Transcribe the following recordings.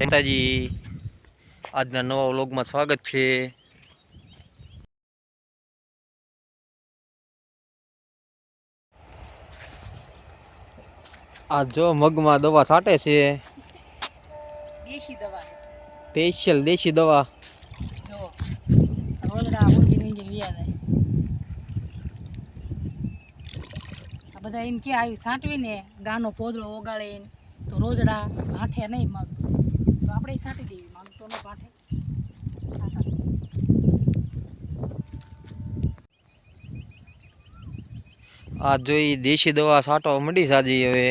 માતાજી આજના નવા વ્લોગમાં સ્વાગત છે. આ જો મગમાં દવા છાંટે છે. દેશી દવા. સ્પેશિયલ દેશી દવા. બધા એમ કે આવી છાંટવીને ગાનો પોદળો ઓગાળીને તો રોજડા આઠે નહીં મગ. તો આપણે ઈ દેવી માંગતો ન પાઠે આ જોઈ દેશી દવા છાંટવા મળી સાજી હવે.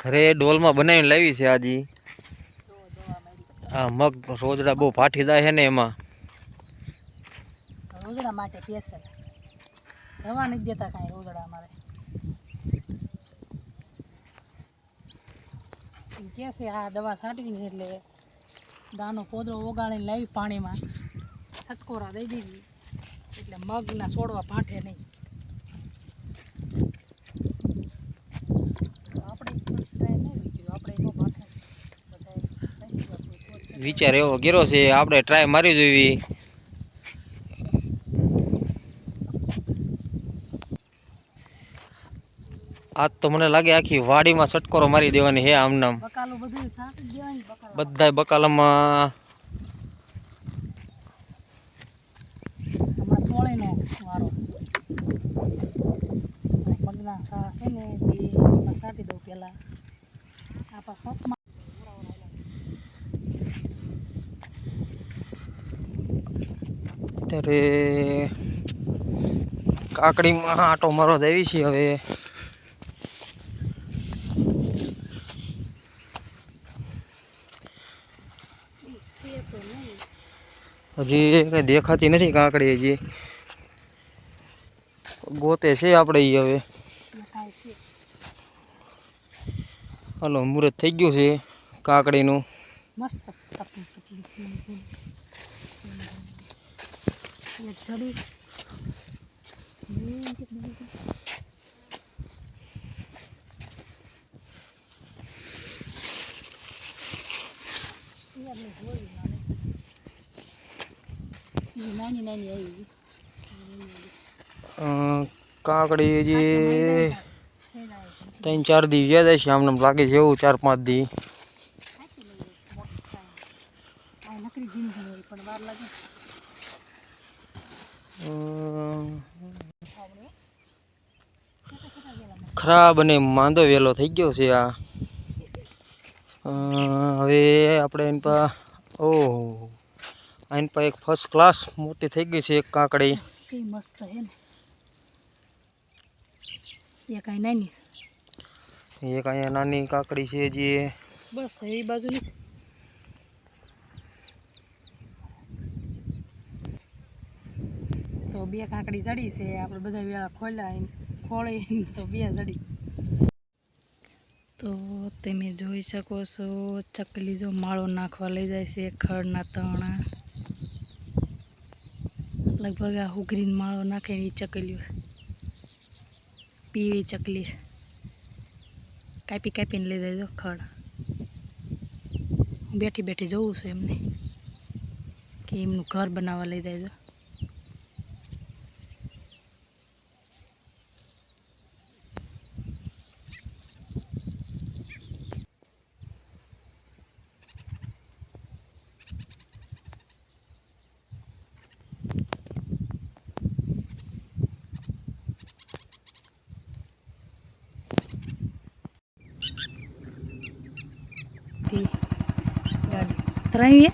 ઘરે ડોલમાં બનાવીને લાવી છે આજી. આ મગ રોજડા બહુ ફાટી જાય છે ને એમાં. રોજડા માટે પેસલ રવા નથી દેતા કાંઈ રોજડા અમારે. કહે છે આ દવા છાંટવી એટલે દાનો પોદળો ઓગાળીને લાવી પાણીમાં. છટકોરા દઈ દીધી એટલે મગના છોડવા પાઠે નહીં. વિચાર એવો ઘેરો છે, આપણે ટ્રાય મારી જોવી આજ તો મને લાગે આખી વાડીમાં છટકોરો મારી દેવાની હે આમ નામ બધું બકાલામાં અત્યારે કાકડીમાં આટો મારો દેવી છે હવે છે તો નહીં હજી કઈ દેખાતી નથી કાકડી હજી. ગોતે છે આપણે ઈ હવે. એ કાંઈ છે હાલો મુહૂર્ત થઈ ગયું છે કાકડીનું. મસ્ત પતલું પતલું ફૂલ ફૂલ એક જડી હમ, કેટલું બધું. એ આપણે જોયું નાની. નાની આવી કાકડી હજી ત્રણ ચાર દી ગયા છે આમને આમ લાગે છે એવું ચાર પાંચ દી. ખરાબ અને માંદો વેલો થઈ ગયો છે આ. હવે આપણે એની પા ઓહો. આની પર એક ફર્સ્ટ ક્લાસ મોટી થઈ ગઈ છે એક કાકડી. મસ્ત છે ને. એ કાંઈ નાની. એક અહીંયા નાની કાકડી છે જે બસ એ બાજુ તો બે કાકડી ચડી છે આપણે બધા વેળા ખોલ્યા ખોળી તો બે ચડી. તો તમે જોઈ શકો છો ચકલી જો માળો નાખવા લઈ જાય છે ખડના તણા. લગભગ આ ઉઘરીને માળો નાખે એ ચકલીઓ પીળી ચકલી કાપી કાપીને લઈ દેજો ખડ. હું બેઠી બેઠી જોઉં છું એમને. કે એમનું ઘર બનાવવા લઈ જાય જો તી ગાડી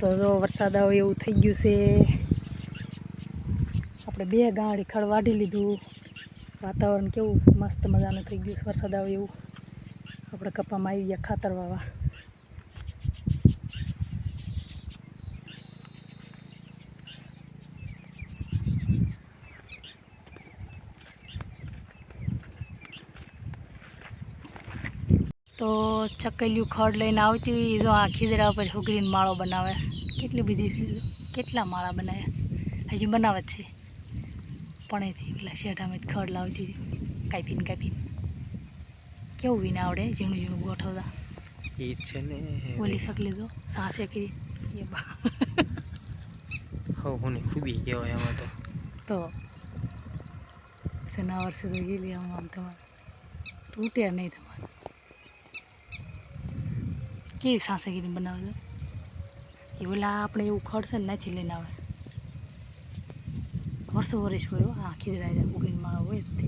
તો જો વરસાદ આવે એવું થઈ ગયું છે. આપણે બે ગાડી ખડ વાઢી લીધું. વાતાવરણ કેવું મસ્ત મજાનું થઈ ગયું છે વરસાદ આવે એવું. આપણે કપામાં આવી ગયા ખાતર વાવા. તો ચકલિયું ખડ લઈને આવતી જો આ ખીજડા ઉપર હુગરીને માળો બનાવે. કેટલી બધી કેટલા માળા બનાવ્યા હજી બનાવે જ છે. પણેથી પેલા શેઢામાં ખડ લાવતી કાપીને કાપીને. કેવું વિને આવડે ઝીણું ઝીણું ગોઠવતા. એ છે ને. ઓલી શકલી જો સાસે કરી. એ બા. હું ખૂબી કહેવાય એમાં તો. તો સના વર્ષે તો ગયેલી આમ આમ તમારે. તૂટે નહીં તમારે કેવી સાસગીરી બનાવે છે? એ ઓલા આપણે એવું ખડશે ને નથી લઈને આવે. વર્ષો વર્ષ હોય આ ખીજડા ઉગીને માળા હોય તે.